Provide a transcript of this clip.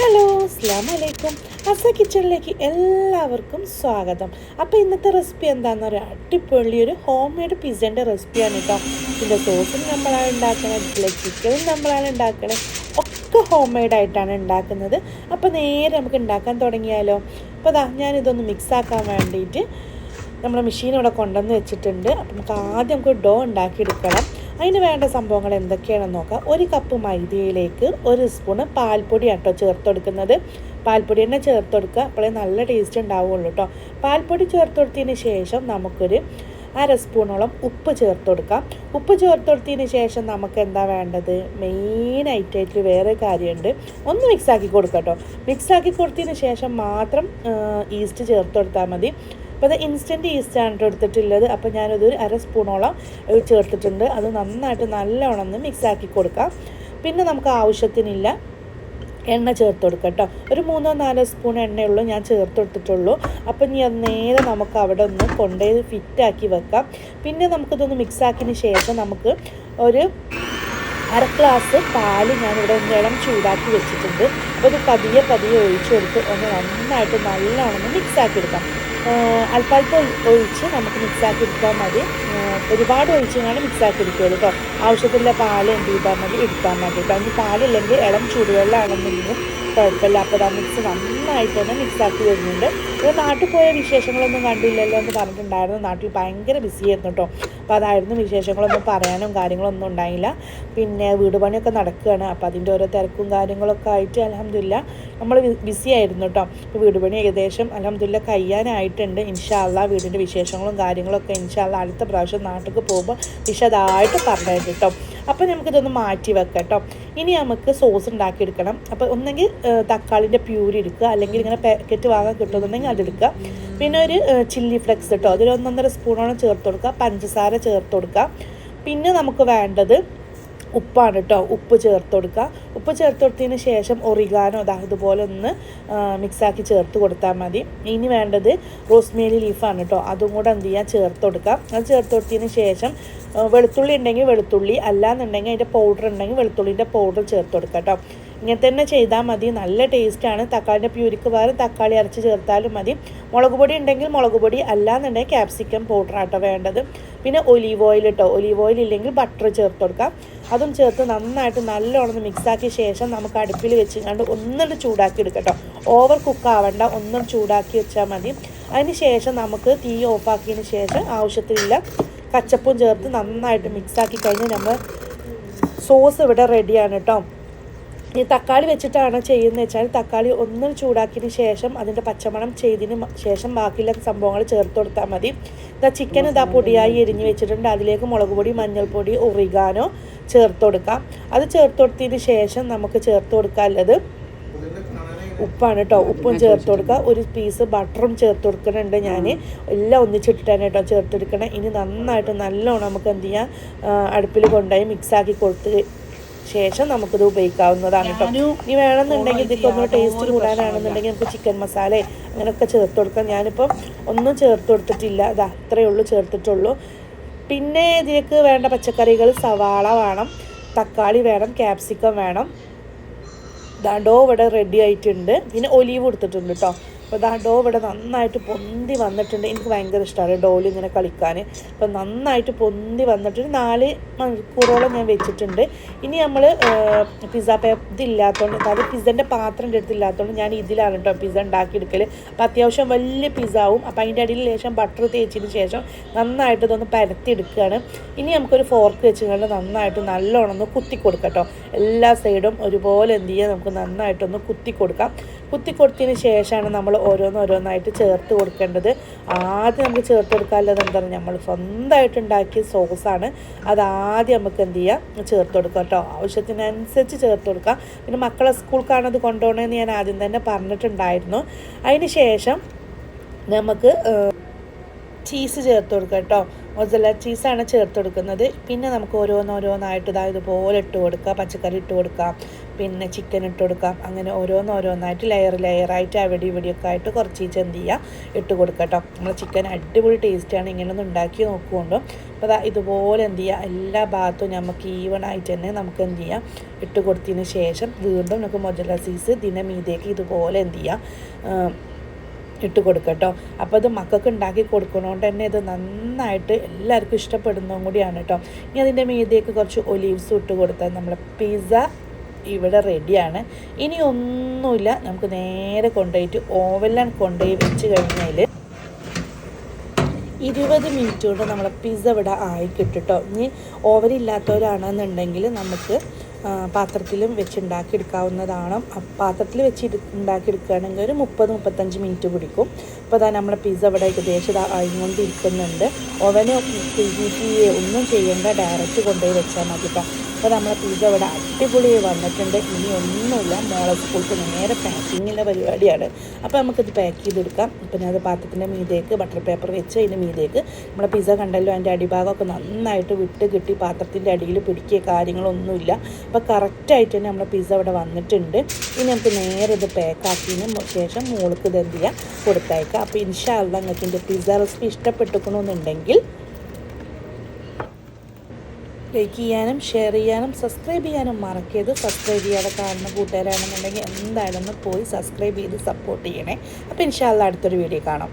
Hello അസ്സാം വലൈക്കും അസ കിച്ചണിലേക്ക് എല്ലാവർക്കും സ്വാഗതം. അപ്പോൾ ഇന്നത്തെ റെസിപ്പി എന്താണെന്ന് പറയുക അടിപൊളി ഒരു ഹോം മെയ്ഡ് പിസ്സേന്റെ റെസിപ്പിയാണ് കേട്ടോ ഇതിന്റെ സോസും നമ്മളാണ് ഉണ്ടാക്കുന്നത് ചിക്കനും നമ്മളാണ് ഉണ്ടാക്കുന്നത് ഒക്കെ ഹോം മെയ്ഡ് ആയിട്ടാണ് ഉണ്ടാക്കുന്നത്. അപ്പോൾ നേരെ നമുക്ക് ഉണ്ടാക്കാൻ തുടങ്ങിയാലോ? അപ്പോൾ അതാ ഞാനിതൊന്ന് മിക്സാക്കാൻ വേണ്ടിയിട്ട് നമ്മുടെ മെഷീൻ ഇവിടെ കൊണ്ടുവന്ന് വെച്ചിട്ടുണ്ട്. അപ്പം നമുക്ക് ആദ്യം നമുക്ക് ഡോ ഉണ്ടാക്കിയെടുക്കണം. അതിന് വേണ്ട സംഭവങ്ങൾ എന്തൊക്കെയാണെന്ന് നോക്കാം. ഒരു കപ്പ് മൈദയിലേക്ക് ഒരു സ്പൂണ് പാൽപ്പൊടി കേട്ടോ ചേർത്ത് കൊടുക്കുന്നത് പാൽപ്പൊടി തന്നെ ചേർത്ത് കൊടുക്കുക അപ്പോഴേ നല്ല ടേസ്റ്റ് ഉണ്ടാവുള്ളൂ കേട്ടോ പാൽപ്പൊടി ചേർത്ത് കൊടുത്തതിന് ശേഷം നമുക്കൊരു അര സ്പൂണോളം ഉപ്പ് ചേർത്ത് കൊടുക്കാം ഉപ്പ് ചേർത്ത് കൊടുത്തതിന് ശേഷം നമുക്ക് എന്താ വേണ്ടത്? മെയിനായിട്ടായിട്ട് വേറെ കാര്യമുണ്ട്. ഒന്ന് മിക്സാക്കി കൊടുക്കാം കേട്ടോ മിക്സാക്കി കൊടുത്തതിന് ശേഷം മാത്രം ഈസ്റ്റ് ചേർത്ത് കൊടുത്താൽ മതി. അപ്പോൾ അത് ഇൻസ്റ്റന്റ് ഈസ്റ്റാണ് കേട്ടോ എടുത്തിട്ടുള്ളത്. അപ്പോൾ ഞാനത് ഒരു അര സ്പൂണോളം ചേർത്തിട്ടുണ്ട്. അത് നന്നായിട്ട് നല്ലോണം ഒന്ന് മിക്സ് ആക്കി കൊടുക്കാം. പിന്നെ നമുക്ക് ആവശ്യത്തിനില്ല എണ്ണ ചേർത്ത് കൊടുക്കുക കേട്ടോ ഒരു മൂന്നോ നാലോ സ്പൂൺ എണ്ണയുള്ളൂ ഞാൻ ചേർത്ത് കൊടുത്തിട്ടുള്ളൂ. അപ്പം ഇനി നേരെ നമുക്ക് അവിടെ ഒന്ന് കൊണ്ടുപോയി ഫിറ്റാക്കി വെക്കാം. പിന്നെ നമുക്കിതൊന്ന് മിക്സ് ആക്കിയതിന് ശേഷം നമുക്ക് ഒരു അര ഗ്ലാസ് പാൽ ഞാനിവിടെ ഇളം ചൂടാക്കി വെച്ചിട്ടുണ്ട്. ഇത് പതിയെ പതിയെ ഒഴിച്ചു കൊടുത്ത് ഒന്ന് നന്നായിട്ട് നല്ലോണം മിക്സാക്കി എടുക്കാം. അല്പാൽപ്പം ഒഴിച്ച് നമുക്ക് മിക്സാക്കി എടുത്താൽ മതി. ഒരുപാട് ഒഴിച്ച് മിക്സ് മിക്സാക്കി എടുക്കുകയുള്ളൂ കേട്ടോ ആവശ്യത്തിലുള്ള പാൽ എന്ത് ചെയ്താൽ മതി? എടുത്താൽ മതി. കേട്ടോ പാലില്ലെങ്കിൽ ഇളം ചൂടുവെള്ളമാണെന്നുണ്ടെങ്കിലും കുഴപ്പമില്ല. അപ്പോൾ ആ മിക്സ് നന്നായിട്ട് തന്നെ മിക്സാക്കി വരുന്നുണ്ട്. ഇത് നാട്ടിൽ പോയ വിശേഷങ്ങളൊന്നും കണ്ടില്ലല്ലോ എന്ന് പറഞ്ഞിട്ടുണ്ടായിരുന്നു. നാട്ടിൽ ഭയങ്കര ബിസി ആയിരുന്നു കേട്ടോ അപ്പോൾ അതായിരുന്നു വിശേഷങ്ങളൊന്നും പറയാനും കാര്യങ്ങളൊന്നും ഉണ്ടായില്ല. പിന്നെ വീട് പണിയൊക്കെ നടക്കുകയാണ് അപ്പോൾ അതിന്റെ ഓരോ തിരക്കും കാര്യങ്ങളൊക്കെ ആയിട്ട് അലഹമില്ല നമ്മൾ ബിസി ആയിരുന്നു കേട്ടോ അപ്പോൾ വീട് പണി ഏകദേശം അലഹമില്ല കഴിയാനായിട്ടുണ്ട് ഇൻഷാല്ല വീടിന്റെ വിശേഷങ്ങളും കാര്യങ്ങളൊക്കെ ഇൻഷാല്ല അടുത്ത പ്രാവശ്യം നാട്ടിൽ പോകുമ്പോൾ വിശദമായിട്ട് പറഞ്ഞു കേട്ടോ. അപ്പോൾ നമുക്കിതൊന്ന് മാറ്റി വെക്കാം കേട്ടോ. ഇനി നമുക്ക് സോസ് ഉണ്ടാക്കിയെടുക്കണം. അപ്പോൾ ഒന്നെങ്കിൽ തക്കാളിന്റെ പ്യൂരി എടുക്കുക. അല്ലെങ്കിൽ ഇങ്ങനെ പാക്കറ്റ് വാങ്ങാൻ കിട്ടുന്നുണ്ടെങ്കിൽ അതെടുക്കുക പിന്നെ ഒരു ചില്ലി ഫ്ലെക്സ് കേട്ടോ. അതിൽ ഒന്നൊന്നര സ്പൂണോളം ചേർത്ത് കൊടുക്കുക. പഞ്ചസാര ചേർത്ത് കൊടുക്കുക. പിന്നെ നമുക്ക് വേണ്ടത് ഉപ്പാണ് കേട്ടോ ഉപ്പ് ചേർത്ത് കൊടുക്കുക ഉപ്പ് ചേർത്ത് കൊടുത്തതിന് ശേഷം ഒറിഗാനോ അതാ ഇതുപോലെ ഒന്ന് മിക്സാക്കി ചേർത്ത് കൊടുത്താൽ മതി. ഇനി വേണ്ടത് റോസ്മേലി ലീഫാണ് കേട്ടോ അതും കൂടെ എന്ത് ചെയ്യുക ചേർത്ത് കൊടുക്കുക അത് ചേർത്ത് കൊടുത്തതിന് ശേഷം വെളുത്തുള്ളി ഉണ്ടെങ്കിൽ വെളുത്തുള്ളി. അല്ലാന്നുണ്ടെങ്കിൽ അതിന്റെ പൗഡർ ഉണ്ടെങ്കിൽ വെളുത്തുള്ളിന്റെ പൗഡർ ചേർത്ത് കൊടുക്കുക കേട്ടോ ഇങ്ങനെ തന്നെ ചെയ്താൽ മതി. നല്ല ടേസ്റ്റാണ് തക്കാളിന്റെ പ്യൂരിക്ക് പകരം തക്കാളി അരച്ച് ചേർത്താലും മതി. മുളക് പൊടി ഉണ്ടെങ്കിൽ മുളക് പൊടി അല്ലാന്നുണ്ടെങ്കിൽ ക്യാപ്സിക്കം പൗഡറാട്ടോ വേണ്ടത്. പിന്നെ ഒലീവ് ഓയിൽ കേട്ടോ ഒലീവ് ഓയിൽ ഇല്ലെങ്കിൽ ബട്ടർ ചേർത്ത് കൊടുക്കാം. അതും ചേർത്ത് നന്നായിട്ട് നല്ലോണം മിക്സാക്കിയ ശേഷം നമുക്ക് അടുപ്പിൽ വെച്ച് കണ്ട് ഒന്നിട്ട് ചൂടാക്കി എടുക്കട്ടോ. ഓവർ കുക്ക് ആവണ്ട. ഒന്നും ചൂടാക്കി വെച്ചാൽ മതി. അതിന് ശേഷം നമുക്ക് തീ ഓഫാക്കിയതിന് ശേഷം ആവശ്യത്തിനുള്ള കച്ചപ്പും ചേർത്ത് നന്നായിട്ട് മിക്സാക്കി കഴിഞ്ഞാൽ നമ്മൾ സോസ് ഇവിടെ റെഡിയാണ് കേട്ടോ ഈ തക്കാളി വെച്ചിട്ടാണ് ചെയ്യുന്നത്. വെച്ചാൽ തക്കാളി ഒന്ന് ചൂടാക്കിയതിന് ശേഷം അതിന്റെ പച്ചമണം ചെയ്തതിന് ശേഷം ബാക്കിയുള്ള സംഭവങ്ങൾ ചേർത്ത് കൊടുത്താൽ മതി. ഇതാ ചിക്കൻ ഇതാ പൊടിയായി എരിഞ്ഞ് വെച്ചിട്ടുണ്ട്. അതിലേക്ക് മുളക് പൊടി മഞ്ഞൾപ്പൊടി ഒറിഗാനോ ചേർത്ത് കൊടുക്കാം. അത് ചേർത്ത് കൊടുത്തതിന് ശേഷം നമുക്ക് ചേർത്ത് കൊടുക്കാനുള്ളത് ഉപ്പാണ് കേട്ടോ ഉപ്പും ചേർത്ത് കൊടുക്കുക. ഒരു പീസ് ബട്ടറും ചേർത്ത് കൊടുക്കുന്നുണ്ട് ഞാൻ എല്ലാം ഒന്നിച്ചിട്ടിട്ടാണ് കേട്ടോ ചേർത്തെടുക്കണേ ഇനി നന്നായിട്ട് നല്ലോണം നമുക്ക് എന്ത് ചെയ്യാം അടുപ്പിൽ കൊണ്ടുപോയി മിക്സാക്കി കൊടുത്ത് ശേഷം നമുക്കിത് ഉപയോഗിക്കാവുന്നതാണ് കേട്ടോ ഇനി വേണമെന്നുണ്ടെങ്കിൽ ഇതൊക്കെ ഒന്ന് ടേസ്റ്റ് കൂടാനാണെന്നുണ്ടെങ്കിൽ നമുക്ക് ചിക്കൻ മസാല അങ്ങനെയൊക്കെ ചേർത്ത് കൊടുക്കാം. ഞാനിപ്പം ഒന്നും ചേർത്ത് കൊടുത്തിട്ടില്ല. അത് അത്രയേ ഉള്ളൂ ചേർത്തിട്ടുള്ളൂ. പിന്നെ ഇതിലേക്ക് വേണ്ട പച്ചക്കറികൾ സവാള വേണം തക്കാളി വേണം ക്യാപ്സിക്കം വേണം. ഡോ ഇവിടെ റെഡി ആയിട്ടുണ്ട്. പിന്നെ ഒലീവ് കൊടുത്തിട്ടുണ്ട് കേട്ടോ അപ്പോൾ ദാ ഡോ ഇവിടെ നന്നായിട്ട് പൊന്തി വന്നിട്ടുണ്ട്. എനിക്ക് ഭയങ്കര ഇഷ്ടമാണ് ഡോയിൽ ഇങ്ങനെ കളിക്കാൻ അപ്പോൾ നന്നായിട്ട് പൊന്തി വന്നിട്ട് നാല് മണിക്കൂറോളം ഞാൻ വെച്ചിട്ടുണ്ട്. ഇനി നമ്മൾ പിസ്സ പേ ഇതില്ലാത്തതുകൊണ്ട് അതായത് പിസ്സന്റെ പാത്രം എന്റെ അടുത്തില്ലാത്തതുകൊണ്ട് ഞാൻ ഇതിലാണ് കേട്ടോ പിസ്സ ഉണ്ടാക്കിയെടുക്കൽ അപ്പോൾ അത്യാവശ്യം വലിയ പിസ്സ ആവും. അപ്പോൾ അതിന്റെ അടിയിൽ ശേഷം ബട്ടർ തേച്ചതിന് ശേഷം നന്നായിട്ട് ഇതൊന്ന് പരത്തിയെടുക്കുകയാണ് ഇനി നമുക്കൊരു ഫോർക്ക് വെച്ചുകൊണ്ട് നന്നായിട്ട് നല്ലോണം ഒന്ന് കുത്തി കൊടുക്കാം കേട്ടോ എല്ലാ സൈഡും ഒരുപോലെ എന്ത് ചെയ്യുക നമുക്ക് നന്നായിട്ടൊന്ന് കുത്തി കൊടുക്കാം കുത്തി കൊടുത്തതിന് ശേഷമാണ് നമ്മൾ ഓരോന്നോരോന്നായിട്ട് ചേർത്ത് കൊടുക്കേണ്ടത്. ആദ്യം നമുക്ക് ചേർത്ത് കൊടുക്കാനുള്ളത് എന്താണ്? നമ്മൾ സ്വന്തമായിട്ട് ഉണ്ടാക്കിയ സോസാണ്. അത് ആദ്യം നമുക്ക് എന്ത് ചെയ്യാം? ചേർത്ത് കൊടുക്കാം കേട്ടോ. ആവശ്യത്തിനനുസരിച്ച് ചേർത്ത് കൊടുക്കാം. പിന്നെ മക്കളെ സ്കൂൾക്കാണ് അത് കൊണ്ടുപോകണമെന്ന് ഞാൻ ആദ്യം തന്നെ പറഞ്ഞിട്ടുണ്ടായിരുന്നു. അതിന് ശേഷം നമുക്ക് ചീസ് ചേർത്ത് കൊടുക്കുക കേട്ടോ. മൊസല ചീസാണ് ചേർത്ത് കൊടുക്കുന്നത്. പിന്നെ നമുക്ക് ഓരോന്നോരോന്നായിട്ട് ഇതാ ഇതുപോലെ ഇട്ട് കൊടുക്കുക പച്ചക്കറി ഇട്ട് കൊടുക്കാം. പിന്നെ ചിക്കൻ ഇട്ട് കൊടുക്കാം. അങ്ങനെ ഓരോന്നോരോന്നായിട്ട് ലെയർ ലെയറായിട്ട് അവിടെ ഇവിടെയൊക്കെ ആയിട്ട് കുറച്ച് ഈച്ച എന്ത് ചെയ്യുക ഇട്ട് കൊടുക്കുക കേട്ടോ നമ്മൾ ചിക്കൻ അടിപൊളി ടേസ്റ്റാണ് ഇങ്ങനെ ഒന്ന് ഉണ്ടാക്കി നോക്കുകൊണ്ടും അപ്പോൾ അതാ ഇതുപോലെ എന്ത് ചെയ്യുക എല്ലാ ഭാഗത്തും നമുക്ക് ഈവൺ ആയിട്ട് തന്നെ നമുക്ക് എന്ത് ചെയ്യാം? ഇട്ട് കൊടുത്തതിന് ശേഷം വീണ്ടും നമുക്ക് മൊജല സീസ് ഇതിന്റെ മീതേക്ക് ഇതുപോലെ എന്ത് ചെയ്യുക ഇട്ട് കൊടുക്കുക കേട്ടോ അപ്പോൾ ഇത് മക്കൾക്ക് ഉണ്ടാക്കി കൊടുക്കണോണ്ട് തന്നെ ഇത് നന്നായിട്ട് എല്ലാവർക്കും ഇഷ്ടപ്പെടുന്നതും കൂടിയാണ് കേട്ടോ ഇനി അതിന്റെ മീതിയൊക്കെ കുറച്ച് ഒലീവ്സ് ഇട്ട് കൊടുത്താൽ നമ്മളെ പിസ്സ ഇവിടെ റെഡിയാണ് ഇനി ഒന്നുമില്ല നമുക്ക് നേരെ കൊണ്ടുപോയിട്ട് ഓവനിലാണ് കൊണ്ടുപോയി വെച്ച് കഴിഞ്ഞാൽ ഇരുപത് മിനിറ്റ് കൊണ്ട് നമ്മളെ പിസ്സ ഇവിടെ ആയി കിട്ടുട്ടോ ഇനി ഓവൻ ഇല്ലാത്തവരാണെന്നുണ്ടെങ്കിൽ നമുക്ക് പാത്രത്തിലും വെച്ച് ഉണ്ടാക്കിയെടുക്കാവുന്നതാണ് അ- പാത്രത്തിൽ വെച്ച് ഉണ്ടാക്കി ഉണ്ടാക്കിയെടുക്കുകയാണെങ്കിൽ ഒരു മുപ്പത് മുപ്പത്തഞ്ച് മിനിറ്റ് പിടിക്കും അപ്പോൾ അതാ നമ്മുടെ പിസ്സ ഇവിടെ ഏകദേശം ആയിക്കൊണ്ടിരിക്കുന്നുണ്ട് ഓവന് ഒന്നും ചെയ്യേണ്ട ഡയറക്റ്റ് കൊണ്ടുപോയി വെച്ചാൽ മതി കേട്ടോ അപ്പോൾ നമ്മളെ പൂജ ഇവിടെ അടിപൊളി വന്നിട്ടുണ്ട്. ഇനി ഒന്നുമില്ല. മോളെ സ്കൂൾക്ക് നേരെ പാക്കിങ്ങിന്റെ പരിപാടിയാണ്. അപ്പോൾ നമുക്കിത് പാക്ക് ചെയ്തെടുക്കാം. ഇപ്പം ഞാൻ അത് പാത്രത്തിന്റെ മീതേക്ക് ബട്ടർ പേപ്പർ വെച്ച് അതിന്റെ മീതേക്ക് നമ്മളെ പിസ കണ്ടല്ലോ അതിന്റെ അടിഭാഗമൊക്കെ നന്നായിട്ട് വിട്ട് കിട്ടി പാത്രത്തിന്റെ അടിയിൽ പിടിക്കുക കാര്യങ്ങളൊന്നുമില്ല. അപ്പോൾ കറക്റ്റായിട്ട് തന്നെ നമ്മുടെ പിസ അവിടെ വന്നിട്ടുണ്ട്. ഇനി നമുക്ക് നേരെ ഇത് പാക്കാക്കിയതിന് ശേഷം മോൾക്ക് ഇത് എന്ത് ചെയ്യാം? കൊടുത്തയക്കാം. അപ്പോൾ ഇൻഷാല്ല നിങ്ങൾക്ക് എന്റെ പിസ്സ റെസിപ്പി ഇഷ്ടപ്പെട്ടുക്കണമെന്നുണ്ടെങ്കിൽ ലൈക്ക് ചെയ്യാനും ഷെയർ ചെയ്യാനും സബ്സ്ക്രൈബ് ചെയ്യാനും മറക്കരുത്. സബ്സ്ക്രൈബ് ചെയ്യാതെ കാണുന്ന കൂട്ടുകാരാണെന്നുണ്ടെങ്കിൽ എന്തായാലും പോയി സബ്സ്ക്രൈബ് ചെയ്ത് സപ്പോർട്ട് ചെയ്യണേ. അപ്പോൾ ഇൻഷാല്ല അടുത്തൊരു വീഡിയോ കാണാം.